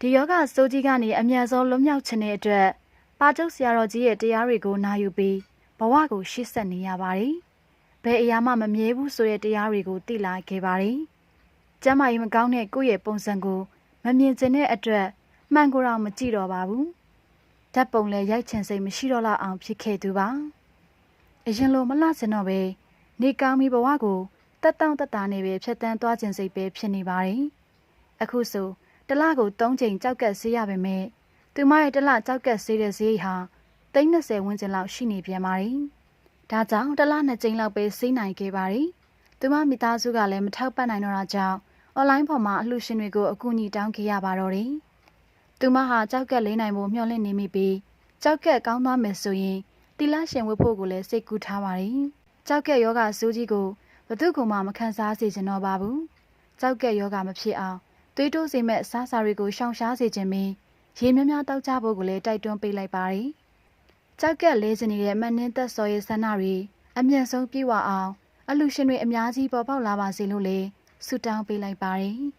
ဒီယောဂစိုးကြီးကနေအမြန်ဆုံးလွတ်မြောက်ခြင်းတဲ့အတွက်ပါကျုပ်ဆရာတော်ကြီးရဲ့တရားတွေကိုနာယူပြီးဘဝကိုရှေ့ဆက်နေရပါတယ်။ဘယ်အရာမှမမြဲဘူးဆိုတဲ့တရားတွေကိုသိလာခဲ့ပါတယ်။ကျမ်းမာရေးမကောင်းတဲ့ကိုယ့်ရဲ့ပုံစံကိုမမြင်ကျင်တဲ့အတွက်မှန်ကိုယ်တော့မကြည့်တော့ပါဘူး။ဓာတ်ပုံလည်းရိုက်ချင်စိတ်မရှိတော့လောက်အောင်ဖြစ်ခဲ့သူပါ။အရင်လိုမလှစင်တော့ပဲနေကောင်းပြီးဘဝကိုတက်တောင့်တက်တာနေပဲဖြတ်တန်းသွားခြင်းစိတ်ပဲဖြစ်နေပါတယ်။အခုဆို တလကို3ချိန်ကြောက်ကက်ဆေးရပါမယ်။သူမရဲ့တလကြောက်ကက်ဆေးတဲ့ဈေးဟာ330ဝန်းကျင်လောက်ရှိနေပြန်ပါတယ်။ဒါကြောင့်တလ2ချိန်လောက်ပဲဆေးနိုင်ခဲ့ပါတယ်။သူမမိသားစုကလည်းမထောက်ပံ့နိုင်တော့တာကြောင့်အွန်လိုင်းပေါ်မှာအလှူရှင်တွေကိုအကူအညီတောင်းခဲ့ရပါတော့တယ်။သူမဟာကြောက်ကက်လေးနိုင်ဖို့မျှော်လင့်နေမိပြီးကြောက်ကက်ကောင်းသွားမယ်ဆိုရင်တီလာရှင်ဝတ်ဖို့ကိုလည်းစိတ်ကူးထားပါတယ်။ကြောက်ကက်ယောဂစူးကြီးကိုဘသူကမှမခံစားစေချင်တော့ပါဘူး။ကြောက်ကက်ယောဂမဖြစ်အောင် သွေးတိုးစေမဲ့အစားအစာတွေကိုရှောင်ရှားစေခြင်းပြီးရေများများတောက်ကြဖို့ကိုလည်းတိုက်တွန်းပေးလိုက်ပါတယ်။ကြောက်ကက်လဲစနေတဲ့မန်နင်းသက်စော်ရဲ့ဆန္ဒတွေအမြင့်ဆုံးပြေဝအောင်အလူရှင်တွေအများကြီးပေါ်ပေါက်လာပါစေလို့လည်းဆုတောင်းပေးလိုက်ပါတယ်။